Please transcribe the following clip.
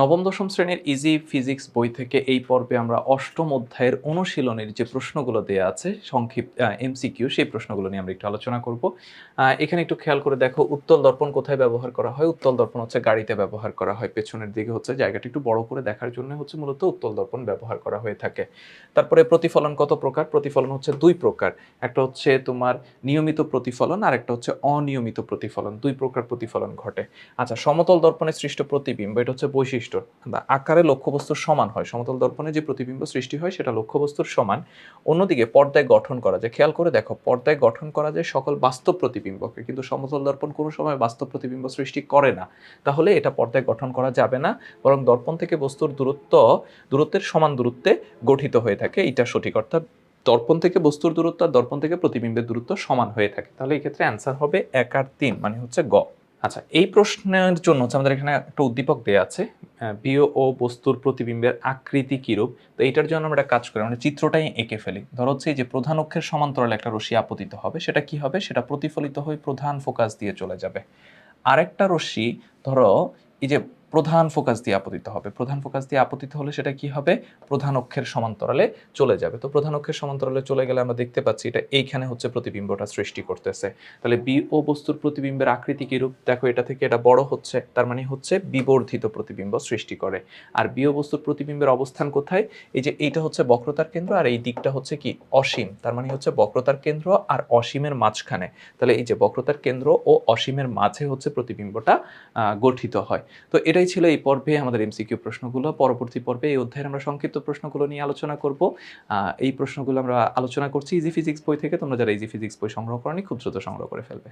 নবম, দশম শ্রেণির ইজি ফিজিক্স বই থেকে এই পর্বে আমরা অষ্টম অধ্যায়ের অনুশীলনের যে প্রশ্নগুলো দেওয়া আছে, সংক্ষিপ্ত এমসিকিউ সেই প্রশ্নগুলো নিয়ে আমরা একটু আলোচনা করব। এখানে একটু খেয়াল করে দেখো, উত্তল দর্পণ কোথায় ব্যবহার করা হয়? উত্তল দর্পণ হচ্ছে গাড়িতে ব্যবহার করা হয়, পেছনের দিকে হচ্ছে জায়গাটা একটু বড় করে দেখার জন্য হচ্ছে মূলত উত্তল দর্পণ ব্যবহার করা হয়ে থাকে। তারপরে প্রতিফলন কত প্রকার? প্রতিফলন হচ্ছে দুই প্রকার, একটা হচ্ছে তোমার নিয়মিত প্রতিফলন আর একটা হচ্ছে অনিয়মিত প্রতিফলন, দুই প্রকার প্রতিফলন ঘটে। আচ্ছা সমতল দর্পণে সৃষ্ট প্রতিবিম্ব, এটা হচ্ছে বৈশিষ্ট্য। বা আকারে লক্ষ্যবস্তুর সমান হয়। সমতল দর্পণে যে প্রতিবিম্ব সৃষ্টি হয়, সেটা লক্ষ্যবস্তুর সমান। অন্যদিকে পর্দায় গঠন করা যায়। খেয়াল করে দেখো, পর্দায় গঠন করা যায় সকল বাস্তব প্রতিবিম্বকে। কিন্তু সমতল দর্পণ কোনো সময় বাস্তব প্রতিবিম্ব সৃষ্টি করে না। তাহলে এটা পর্দায় গঠন করা যাবে না, বরং দর্পণ থেকে বস্তুর দূরত্ব, দূরত্বের সমান দূরত্বে গঠিত হয়ে থাকে। এটা সঠিক, অর্থাৎ দর্পণ থেকে বস্তুর দূরত্ব আর দর্পণ থেকে প্রতিবিম্বের দূরত্ব সমান হয়ে থাকে। তাহলে এই ক্ষেত্রে অ্যান্সার হবে এক আর তিন মানে হচ্ছে গ। আচ্ছা এই প্রশ্নের জন্য হচ্ছে আমাদের এখানে একটা উদ্দীপক দেওয়া আছে। ও বস্তুর প্রতিবিম্বের আকৃতি কীরূপ? তো এটার জন্য আমরা একটা কাজ করি মানে চিত্রটাই এঁকে ফেলি। ধর হচ্ছে যে প্রধান অক্ষের সমান্তরালে একটা রশ্মি আপতিত হবে, সেটা কি হবে? সেটা প্রতিফলিত হয়ে প্রধান ফোকাস দিয়ে চলে যাবে। আরেকটা রশ্মি, ধরো এই যে প্রধান ফোকাস দিয়ে আপতিত হবে। প্রধান ফোকাস দিয়ে আপতিত হলে সেটা কি হবে? প্রধান অক্ষের সমান্তরালে চলে যাবে। তো প্রধান অক্ষের সমান্তরালে চলে গেলে আমরা দেখতে পাচ্ছি এটা এইখানে হচ্ছে প্রতিবিম্বটা সৃষ্টি করতেছে। তাহলে বি ও বস্তুর প্রতিবিম্বের আকৃতি কিরূপ? দেখো এটা থেকে এটা বড় হচ্ছে, তার মানে হচ্ছে বিবর্ধিত প্রতিবিম্ব সৃষ্টি করে। আর বি ও বস্তুর প্রতিবিম্বের অবস্থান কোথায়? এই যে এইটা হচ্ছে বক্রতার কেন্দ্র আর এই দিকটা হচ্ছে কি? অসীম, তার মানে হচ্ছে বক্রতার কেন্দ্র আর অসীমের মাঝখানে। তাহলে এই যে বক্রতার কেন্দ্র ও অসীমের মাঝে হচ্ছে প্রতিবিম্বটা গঠিত হয়। তো এটাই ছিল এই পর্বে আমাদের এমসিকিউ প্রশ্নগুলো। পরবর্তী পর্বে এই অধ্যায়ে আমরা সংক্ষিপ্ত প্রশ্নগুলো নিয়ে আলোচনা করব। এই প্রশ্নগুলো আমরা আলোচনা করছি ইজি ফিজিক্স বই থেকে। তোমরা যারা ইজি ফিজিক্স বই সংগ্রহ করনি, খুব দ্রুত সংগ্রহ করে ফেলবে।